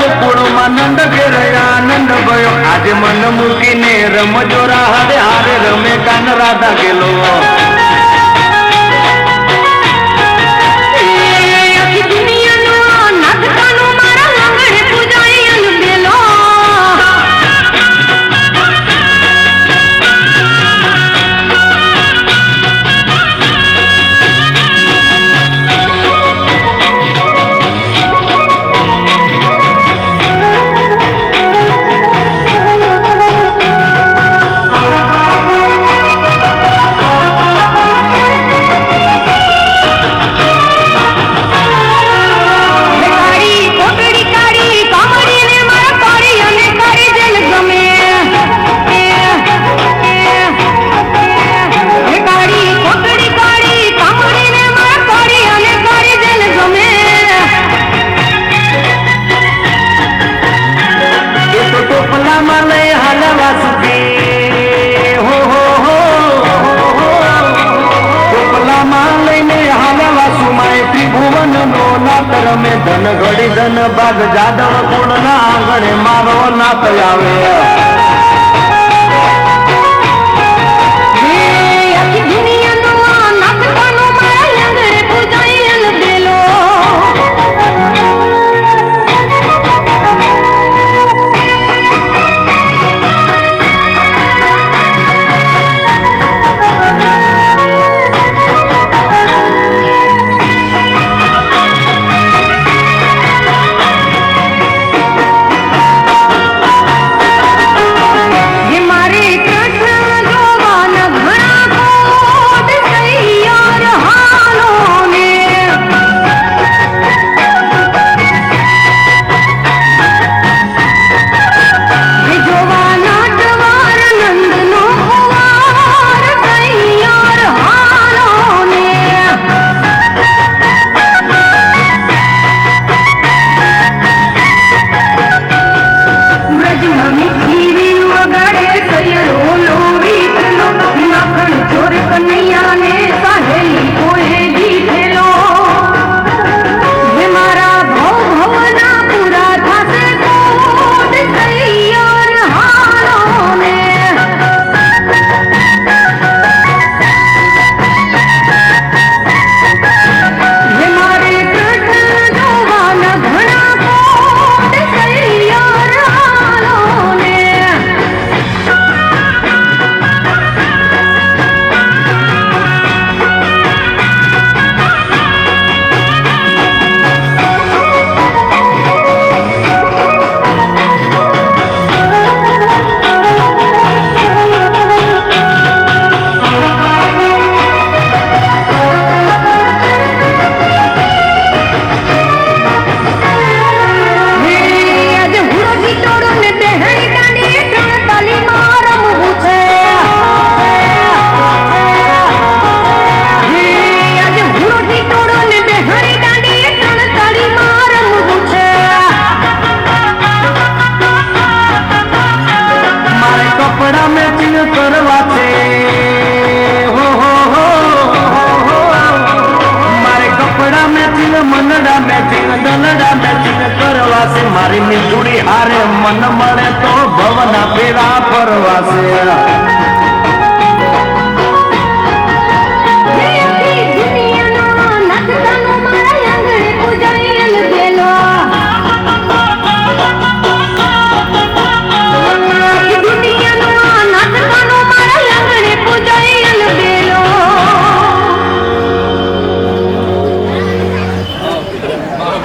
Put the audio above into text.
આજ કોળોમાં નંદ ઘેરયા આનંદ ગયો. આજે મન મૂકીને રમજો રાહ હારે રમે કાન રાધા ગેલો. રાગ જાદવ કુળ ના આંગણે મારો નાથ આવે. દલડા બેઠક કરવાશે મારી મીઠુડી હારે મન મળે તો ભવના પેરા ફરવાશે.